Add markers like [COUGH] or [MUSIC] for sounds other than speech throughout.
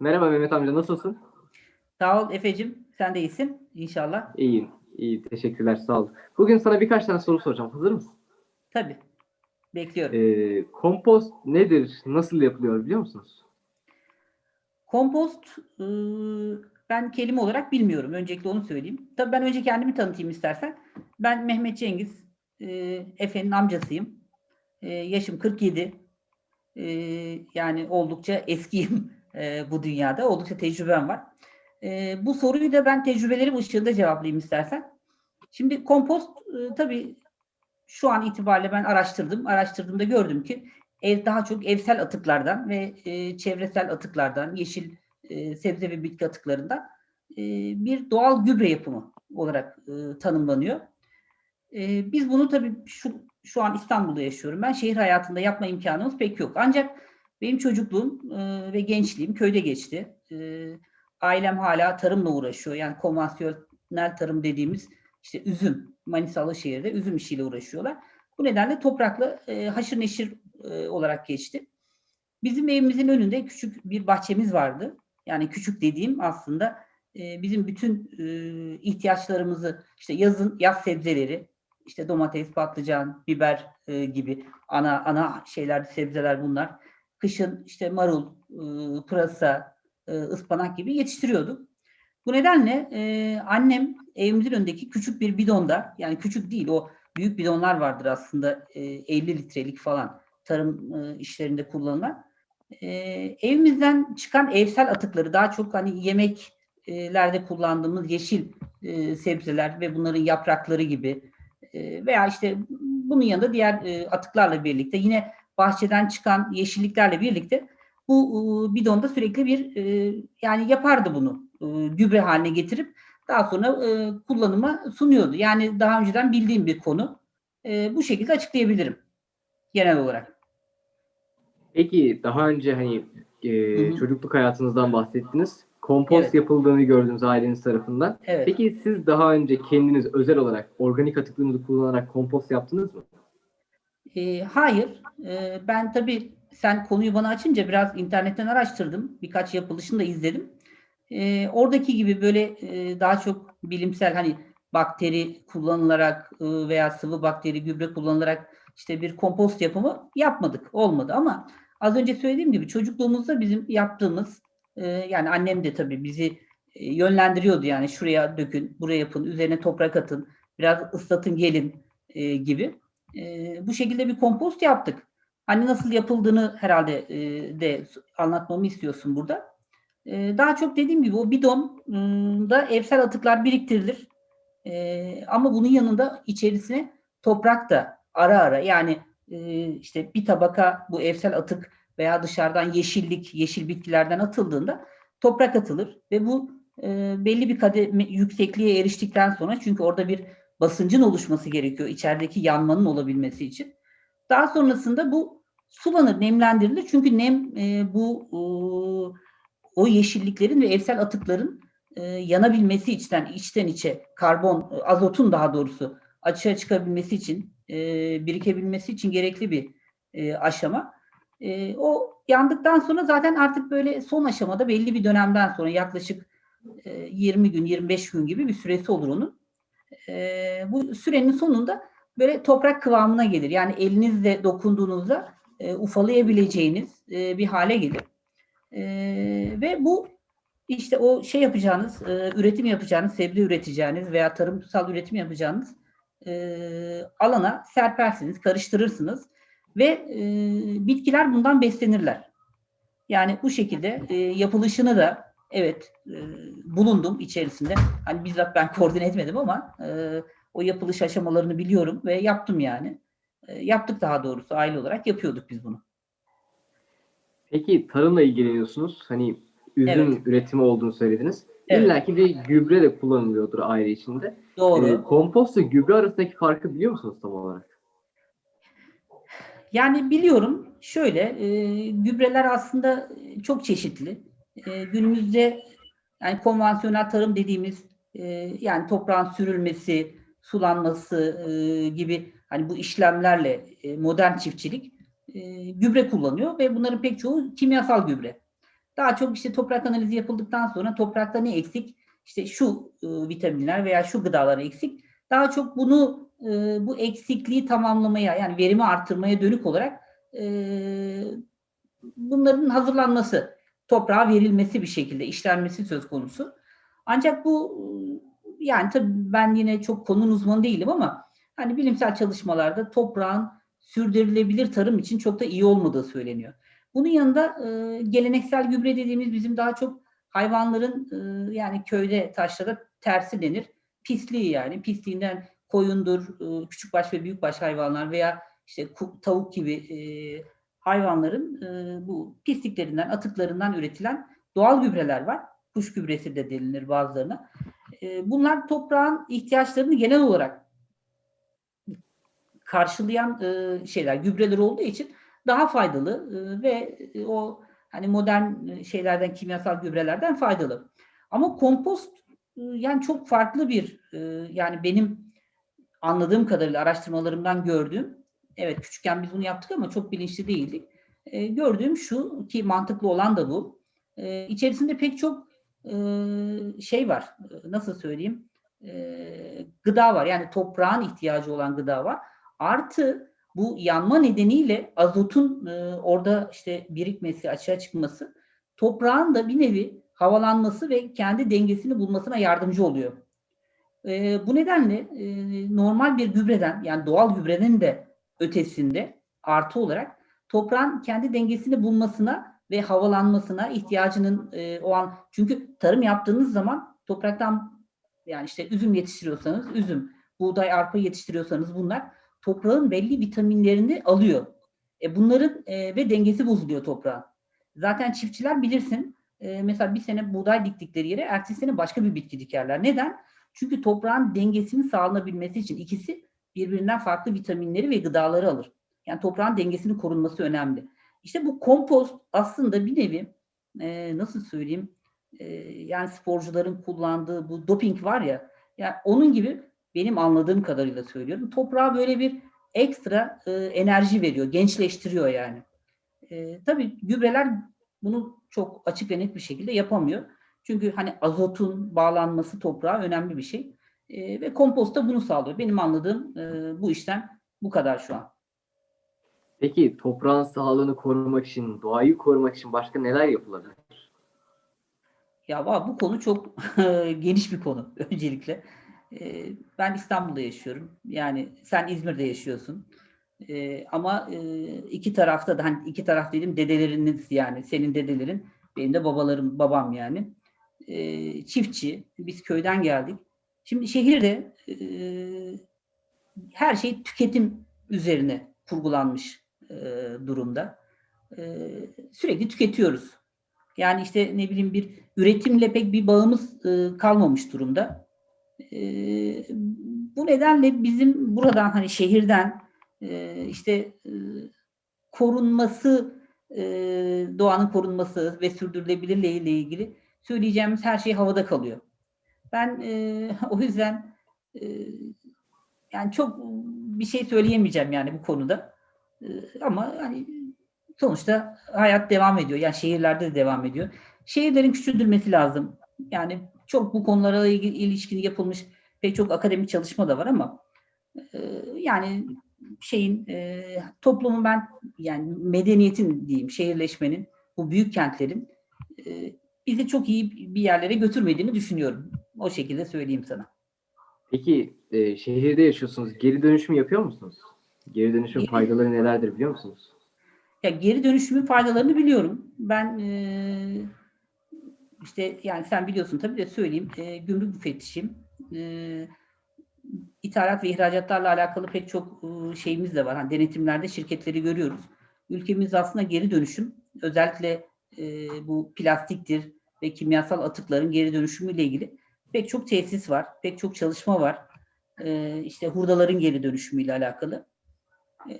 Merhaba Mehmet amca nasılsın? Sağ ol Efe'cim. Sen de iyisin inşallah. İyiyim. İyi teşekkürler sağ ol. Bugün sana birkaç tane soru soracağım. Hazır mısın? Tabii. Bekliyorum. Ee, kompost nedir? Nasıl yapılıyor biliyor musunuz? Kompost ıı, ben kelime olarak bilmiyorum. Öncelikle onu söyleyeyim. Tabii ben önce kendimi tanıtayım istersen. Ben Mehmet Cengiz. ıı, Efe'nin amcasıyım. Ee, yaşım 47. Ee, yani oldukça eskiyim e, bu dünyada. Oldukça tecrübem var. Ee, bu soruyu da ben tecrübelerim ışığında cevaplayayım istersen. Şimdi kompost e, tabii şu an itibariyle ben araştırdım. Araştırdığımda gördüm ki ev daha çok evsel atıklardan ve e, çevresel atıklardan, yeşil e, sebze ve bitki atıklarından e, bir doğal gübre yapımı olarak e, tanımlanıyor. E, biz bunu tabii şu şu an İstanbul'da yaşıyorum. Ben şehir hayatında yapma imkanımız pek yok. Ancak benim çocukluğum e, ve gençliğim köyde geçti. E, ailem hala tarımla uğraşıyor. Yani konvansiyonel tarım dediğimiz işte üzüm, Manisalı şehirde üzüm işiyle uğraşıyorlar. Bu nedenle toprakla e, haşır neşir e, olarak geçti. Bizim evimizin önünde küçük bir bahçemiz vardı. Yani küçük dediğim aslında e, bizim bütün e, ihtiyaçlarımızı işte yazın yaz sebzeleri, işte domates, patlıcan, biber e, gibi ana ana şeyler, sebzeler bunlar. Kışın işte marul, e, pırasa, e, ıspanak gibi yetiştiriyorduk. Bu nedenle e, annem evimizin önündeki küçük bir bidonda, yani küçük değil o büyük bidonlar vardır aslında e, 50 litrelik falan tarım işlerinde kullanılan. Evimizden çıkan evsel atıkları daha çok hani yemeklerde kullandığımız yeşil e, sebzeler ve bunların yaprakları gibi e, veya işte bunun yanında diğer e, atıklarla birlikte yine bahçeden çıkan yeşilliklerle birlikte bu e, bidonda sürekli bir e, yani yapardı bunu e, gübre haline getirip daha sonra kullanıma sunuyordu. Yani daha önceden bildiğim bir konu. Bu şekilde açıklayabilirim genel olarak. Peki daha önce hani e, çocukluk hayatınızdan bahsettiniz. Kompost Evet. yapıldığını gördünüz aileniz tarafından. Evet. Peki siz daha önce kendiniz özel olarak organik atıklarınızı kullanarak kompost yaptınız mı? E, hayır. E, ben tabii sen konuyu bana açınca biraz internetten araştırdım. Birkaç yapılışını da izledim. E, oradaki gibi böyle e, daha çok bilimsel hani bakteri kullanılarak e, veya sıvı bakteri gübre kullanılarak işte bir kompost yapımı yapmadık. Olmadı ama az önce söylediğim gibi çocukluğumuzda bizim yaptığımız e, yani annem de tabii bizi e, yönlendiriyordu yani şuraya dökün, buraya yapın, üzerine toprak atın, biraz ıslatın gelin e, gibi. E, bu şekilde bir kompost yaptık. Hani nasıl yapıldığını herhalde e, de anlatmamı istiyorsun burada. E, daha çok dediğim gibi o bidonda evsel atıklar biriktirilir. E, ama bunun yanında içerisine toprak da ara ara yani e, işte bir tabaka bu evsel atık veya dışarıdan yeşillik, yeşil bitkilerden atıldığında toprak atılır ve bu e, belli bir kademe yüksekliğe eriştikten sonra çünkü orada bir basıncın oluşması gerekiyor içerideki yanmanın olabilmesi için. Daha sonrasında bu sulanır, nemlendirilir. Çünkü nem e, bu e, o yeşilliklerin ve evsel atıkların e, yanabilmesi içten içten içe karbon, e, azotun daha doğrusu açığa çıkabilmesi için, e, birikebilmesi için gerekli bir e, aşama. E, o yandıktan sonra zaten artık böyle son aşamada belli bir dönemden sonra yaklaşık e, 20 gün, 25 gün gibi bir süresi olur onun. E, bu sürenin sonunda böyle toprak kıvamına gelir. Yani elinizle dokunduğunuzda e, ufalayabileceğiniz e, bir hale gelir. E, ve bu işte o şey yapacağınız, e, üretim yapacağınız, sebze üreteceğiniz veya tarımsal üretim yapacağınız e, alana serpersiniz, karıştırırsınız ve e, bitkiler bundan beslenirler. Yani bu şekilde e, yapılışını da evet e, bulundum içerisinde. Hani bizzat ben koordine etmedim ama e, o yapılış aşamalarını biliyorum ve yaptım yani. E, yaptık daha doğrusu aile olarak yapıyorduk biz bunu. Peki tarımla ilgileniyorsunuz. Hani üzüm Evet. üretimi olduğunu söylediniz. Evet. İlla ki bir gübre de kullanılıyordur aile içinde. Doğru. Ee, kompost ve gübre arasındaki farkı biliyor musunuz tam olarak? Yani biliyorum şöyle e, gübreler aslında çok çeşitli. E, günümüzde yani konvansiyonel tarım dediğimiz e, yani toprağın sürülmesi, sulanması e, gibi hani bu işlemlerle e, modern çiftçilik e, gübre kullanıyor ve bunların pek çoğu kimyasal gübre. Daha çok işte toprak analizi yapıldıktan sonra toprakta ne eksik? İşte şu e, vitaminler veya şu gıdalar eksik. Daha çok bunu e, bu eksikliği tamamlamaya yani verimi arttırmaya dönük olarak e, bunların hazırlanması, toprağa verilmesi bir şekilde işlenmesi söz konusu. Ancak bu yani tabii ben yine çok konunun uzmanı değilim ama hani bilimsel çalışmalarda toprağın sürdürülebilir tarım için çok da iyi olmadığı söyleniyor. Bunun yanında e, geleneksel gübre dediğimiz bizim daha çok hayvanların e, yani köyde taşrada tersi denir. Pisliği yani pisliğinden koyundur, e, küçükbaş ve büyükbaş hayvanlar veya işte tavuk gibi e, hayvanların e, bu pisliklerinden, atıklarından üretilen doğal gübreler var. Kuş gübresi de denilir bazılarına. E, bunlar toprağın ihtiyaçlarını genel olarak karşılayan e, şeyler, gübreler olduğu için daha faydalı e, ve e, o hani modern e, şeylerden, kimyasal gübrelerden faydalı. Ama kompost e, yani çok farklı bir e, yani benim anladığım kadarıyla araştırmalarımdan gördüğüm evet küçükken biz bunu yaptık ama çok bilinçli değildik. E, gördüğüm şu ki mantıklı olan da bu. E, içerisinde pek çok e, şey var. E, Nasıl söyleyeyim? E, gıda var. Yani toprağın ihtiyacı olan gıda var. Artı bu yanma nedeniyle azotun e, orada işte birikmesi, açığa çıkması toprağın da bir nevi havalanması ve kendi dengesini bulmasına yardımcı oluyor. E, bu nedenle e, normal bir gübreden yani doğal gübrenin de ötesinde artı olarak toprağın kendi dengesini bulmasına ve havalanmasına ihtiyacının e, o an çünkü tarım yaptığınız zaman topraktan yani işte üzüm yetiştiriyorsanız üzüm, buğday, arpa yetiştiriyorsanız bunlar toprağın belli vitaminlerini alıyor. E bunların e, ve dengesi bozuluyor toprağın. Zaten çiftçiler bilirsin e, mesela bir sene buğday diktikleri yere ertesi sene başka bir bitki dikerler. Neden? Çünkü toprağın dengesinin sağlanabilmesi için ikisi birbirinden farklı vitaminleri ve gıdaları alır. Yani toprağın dengesinin korunması önemli. İşte bu kompost aslında bir nevi e, nasıl söyleyeyim e, yani sporcuların kullandığı bu doping var ya yani onun gibi benim anladığım kadarıyla söylüyorum. Toprağa böyle bir ekstra e, enerji veriyor, gençleştiriyor yani. E, tabii gübreler bunu çok açık ve net bir şekilde yapamıyor. Çünkü hani azotun bağlanması toprağa önemli bir şey. E, ve kompost da bunu sağlıyor. Benim anladığım e, bu işlem bu kadar şu an. Peki toprağın sağlığını korumak için, doğayı korumak için başka neler yapılabilir? Ya bu konu çok [LAUGHS] geniş bir konu öncelikle. E, ben İstanbul'da yaşıyorum. Yani sen İzmir'de yaşıyorsun. E, ama e, iki tarafta da hani iki taraf dedim dedeleriniz yani senin dedelerin benim de babalarım babam yani. E, çiftçi. Biz köyden geldik. Şimdi şehirde e, her şey tüketim üzerine kurgulanmış e, durumda. E, sürekli tüketiyoruz. Yani işte ne bileyim bir üretimle pek bir bağımız e, kalmamış durumda. E, bu nedenle bizim buradan hani şehirden e, işte e, korunması, e, doğanın korunması ve sürdürülebilirliği ile ilgili söyleyeceğimiz her şey havada kalıyor. Ben e, [LAUGHS] o yüzden e, yani çok bir şey söyleyemeyeceğim yani bu konuda. E, ama hani sonuçta hayat devam ediyor. Yani şehirlerde de devam ediyor. Şehirlerin küçültülmesi lazım. Yani çok bu konulara ilgili ilişkin yapılmış pek çok akademik çalışma da var ama e, yani şeyin e, toplumun ben yani medeniyetin diyeyim şehirleşmenin bu büyük kentlerin e, bizi çok iyi bir yerlere götürmediğini düşünüyorum. O şekilde söyleyeyim sana. Peki e, şehirde yaşıyorsunuz. Geri dönüşüm yapıyor musunuz? Geri dönüşüm Geri- faydaları nelerdir biliyor musunuz? Ya geri dönüşümün faydalarını biliyorum. Ben e, işte yani sen biliyorsun tabii de söyleyeyim. E, gümrük müfettişiyim. E, ithalat ve ihracatlarla alakalı pek çok e, şeyimiz de var. Hani denetimlerde şirketleri görüyoruz. Ülkemiz aslında geri dönüşüm özellikle e, bu plastiktir ve kimyasal atıkların geri dönüşümüyle ilgili pek çok tesis var. Pek çok çalışma var. E, işte hurdaların geri dönüşümüyle alakalı. E,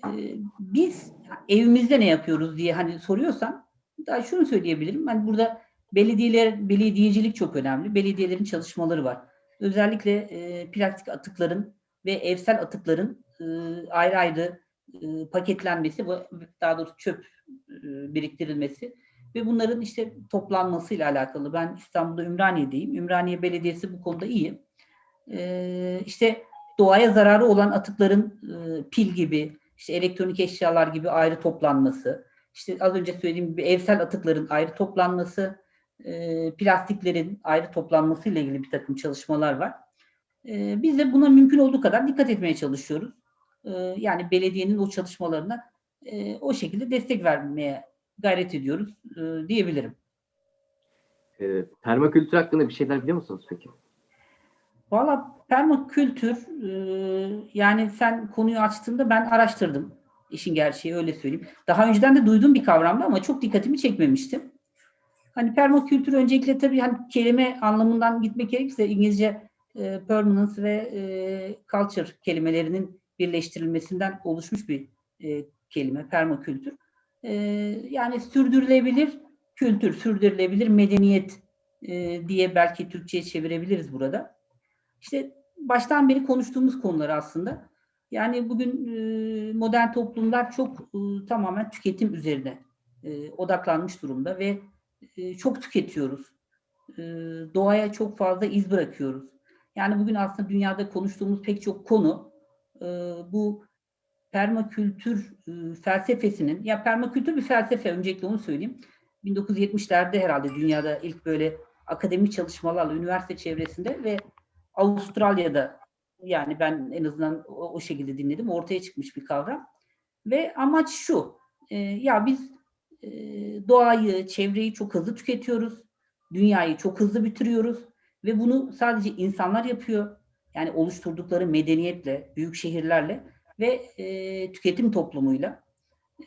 biz evimizde ne yapıyoruz diye hani soruyorsan daha şunu söyleyebilirim. Hani burada belediyeler, belediyecilik çok önemli. Belediyelerin çalışmaları var. Özellikle e, plastik atıkların ve evsel atıkların e, ayrı ayrı e, paketlenmesi, daha doğrusu çöp e, biriktirilmesi ve bunların işte toplanmasıyla alakalı. Ben İstanbul'da Ümraniye'deyim. Ümraniye Belediyesi bu konuda iyi. Ee, işte doğaya zararı olan atıkların e, pil gibi, işte elektronik eşyalar gibi ayrı toplanması, işte az önce söylediğim gibi evsel atıkların ayrı toplanması, e, plastiklerin ayrı toplanması ile ilgili bir takım çalışmalar var. E, biz de buna mümkün olduğu kadar dikkat etmeye çalışıyoruz. E, yani belediyenin o çalışmalarına e, o şekilde destek vermeye gayret ediyoruz e, diyebilirim. E, permakültür hakkında bir şeyler biliyor musunuz peki? Valla permakültür e, yani sen konuyu açtığında ben araştırdım. İşin gerçeği öyle söyleyeyim. Daha önceden de duyduğum bir kavramdı ama çok dikkatimi çekmemişti. Hani permakültür öncelikle tabii hani kelime anlamından gitmek gerekirse İngilizce e, permanence ve e, culture kelimelerinin birleştirilmesinden oluşmuş bir e, kelime permakültür. E, yani sürdürülebilir kültür, sürdürülebilir medeniyet e, diye belki Türkçe'ye çevirebiliriz burada. İşte baştan beri konuştuğumuz konular aslında. Yani bugün e, modern toplumlar çok e, tamamen tüketim üzerine odaklanmış durumda ve çok tüketiyoruz. Doğaya çok fazla iz bırakıyoruz. Yani bugün aslında dünyada konuştuğumuz pek çok konu e, bu permakültür e, felsefesinin, ya permakültür bir felsefe öncelikle onu söyleyeyim. 1970'lerde herhalde dünyada ilk böyle akademik çalışmalarla üniversite çevresinde ve Avustralya'da yani ben en azından o, o şekilde dinledim. Ortaya çıkmış bir kavram. Ve amaç şu. E, ya biz e, doğayı, çevreyi çok hızlı tüketiyoruz. Dünyayı çok hızlı bitiriyoruz. Ve bunu sadece insanlar yapıyor. Yani oluşturdukları medeniyetle, büyük şehirlerle ve e, tüketim toplumuyla.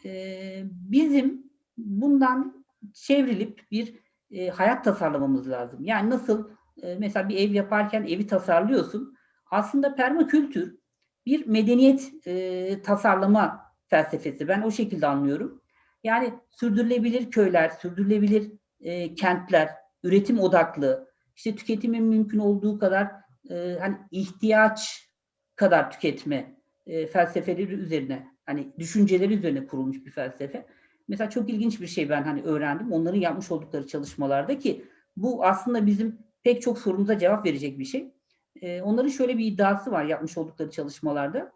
E, bizim bundan çevrilip bir e, hayat tasarlamamız lazım. Yani nasıl e, mesela bir ev yaparken evi tasarlıyorsun. Aslında permakültür bir medeniyet e, tasarlama felsefesi. Ben o şekilde anlıyorum. Yani sürdürülebilir köyler, sürdürülebilir e, kentler, üretim odaklı, işte tüketimin mümkün olduğu kadar e, hani ihtiyaç kadar tüketme e, felsefeleri üzerine, hani düşünceleri üzerine kurulmuş bir felsefe. Mesela çok ilginç bir şey ben hani öğrendim. Onların yapmış oldukları çalışmalarda ki bu aslında bizim pek çok sorumuza cevap verecek bir şey. E, onların şöyle bir iddiası var yapmış oldukları çalışmalarda.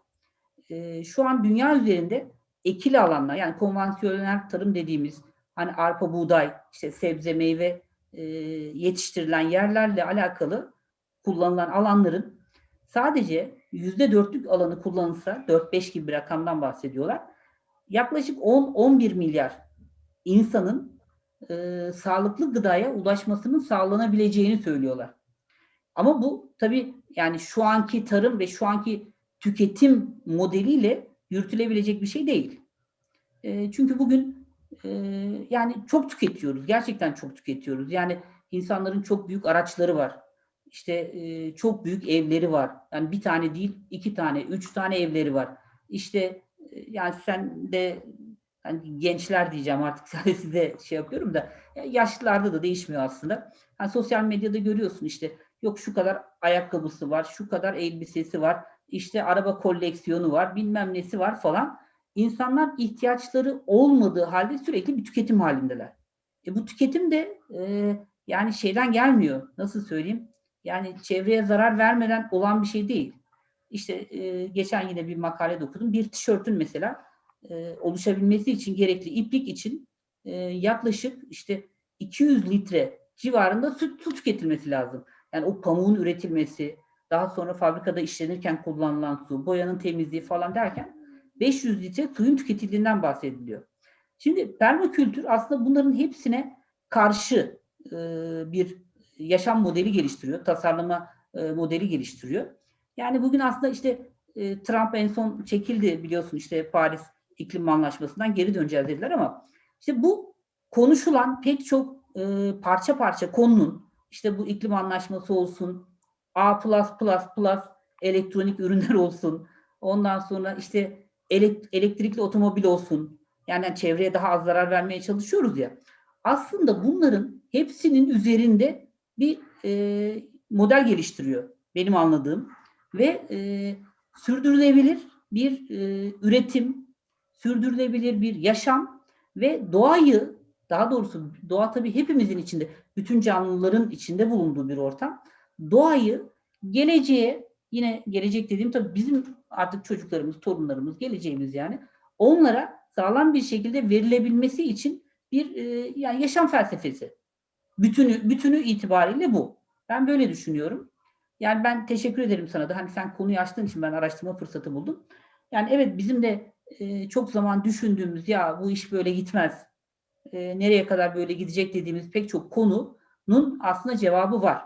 E, şu an dünya üzerinde ekili alanlar yani konvansiyonel tarım dediğimiz hani arpa, buğday, işte sebze, meyve e, yetiştirilen yerlerle alakalı kullanılan alanların sadece yüzde dörtlük alanı kullanılsa, 4-5 gibi bir rakamdan bahsediyorlar. Yaklaşık 10-11 milyar insanın e, sağlıklı gıdaya ulaşmasının sağlanabileceğini söylüyorlar. Ama bu tabii yani şu anki tarım ve şu anki tüketim modeliyle yürütülebilecek bir şey değil. E, çünkü bugün e, yani çok tüketiyoruz. Gerçekten çok tüketiyoruz. Yani insanların çok büyük araçları var. İşte çok büyük evleri var. Yani bir tane değil, iki tane, üç tane evleri var. İşte yani sen de hani gençler diyeceğim artık [LAUGHS] size şey yapıyorum da yaşlılarda da değişmiyor aslında. Yani sosyal medyada görüyorsun işte yok şu kadar ayakkabısı var, şu kadar elbisesi var, işte araba koleksiyonu var, bilmem nesi var falan. İnsanlar ihtiyaçları olmadığı halde sürekli bir tüketim halindeler. E bu tüketim de e, yani şeyden gelmiyor. Nasıl söyleyeyim? Yani çevreye zarar vermeden olan bir şey değil. İşte e, geçen yine bir makale okudum. Bir tişörtün mesela e, oluşabilmesi için gerekli iplik için e, yaklaşık işte 200 litre civarında su, su tüketilmesi lazım. Yani o pamuğun üretilmesi, daha sonra fabrikada işlenirken kullanılan su, boyanın temizliği falan derken 500 litre suyun tüketildiğinden bahsediliyor. Şimdi permakültür aslında bunların hepsine karşı e, bir yaşam modeli geliştiriyor, tasarlama e, modeli geliştiriyor. Yani bugün aslında işte e, Trump en son çekildi biliyorsun işte Paris İklim Anlaşması'ndan geri döneceğiz dediler ama işte bu konuşulan pek çok e, parça parça konunun işte bu iklim anlaşması olsun, A++++ elektronik ürünler olsun, ondan sonra işte elektrikli otomobil olsun, yani çevreye daha az zarar vermeye çalışıyoruz ya. Aslında bunların hepsinin üzerinde bir e, model geliştiriyor benim anladığım ve e, sürdürülebilir bir e, üretim, sürdürülebilir bir yaşam ve doğayı daha doğrusu doğa tabii hepimizin içinde, bütün canlıların içinde bulunduğu bir ortam. Doğayı geleceğe, yine gelecek dediğim tabii bizim artık çocuklarımız, torunlarımız, geleceğimiz yani onlara sağlam bir şekilde verilebilmesi için bir e, yani yaşam felsefesi. Bütünü bütünü itibariyle bu. Ben böyle düşünüyorum. Yani ben teşekkür ederim sana da. Hani sen konuyu açtığın için ben araştırma fırsatı buldum. Yani evet bizim de e, çok zaman düşündüğümüz ya bu iş böyle gitmez. E, nereye kadar böyle gidecek dediğimiz pek çok konunun aslında cevabı var.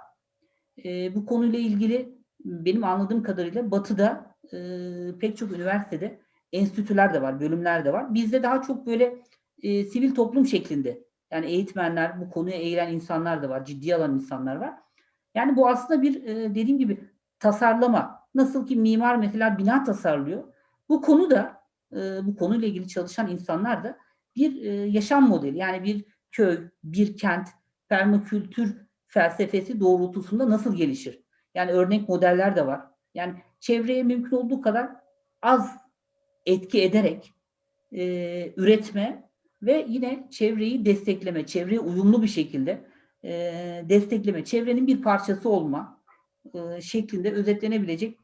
E, bu konuyla ilgili benim anladığım kadarıyla Batı'da e, pek çok üniversitede enstitüler de var, bölümler de var. Bizde daha çok böyle e, sivil toplum şeklinde. Yani eğitmenler, bu konuya eğilen insanlar da var, ciddiye alan insanlar var. Yani bu aslında bir e, dediğim gibi tasarlama. Nasıl ki mimar mesela bina tasarlıyor. Bu konu da e, bu konuyla ilgili çalışan insanlar da bir e, yaşam modeli. Yani bir köy, bir kent, permakültür felsefesi doğrultusunda nasıl gelişir? Yani örnek modeller de var. Yani çevreye mümkün olduğu kadar az etki ederek e, üretme ve yine çevreyi destekleme, çevreye uyumlu bir şekilde e, destekleme, çevrenin bir parçası olma e, şeklinde özetlenebilecek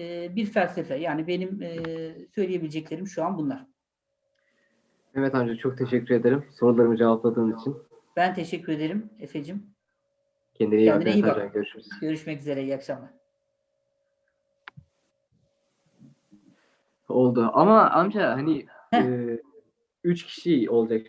e, bir felsefe. Yani benim e, söyleyebileceklerim şu an bunlar. Mehmet amca çok teşekkür ederim sorularımı cevapladığın için. Ben teşekkür ederim Efe'cim. Kendine iyi. Kendine iyi bak. Görüşürüz. Görüşmek üzere. İyi akşamlar. Oldu. Ama amca hani e, üç kişi olacak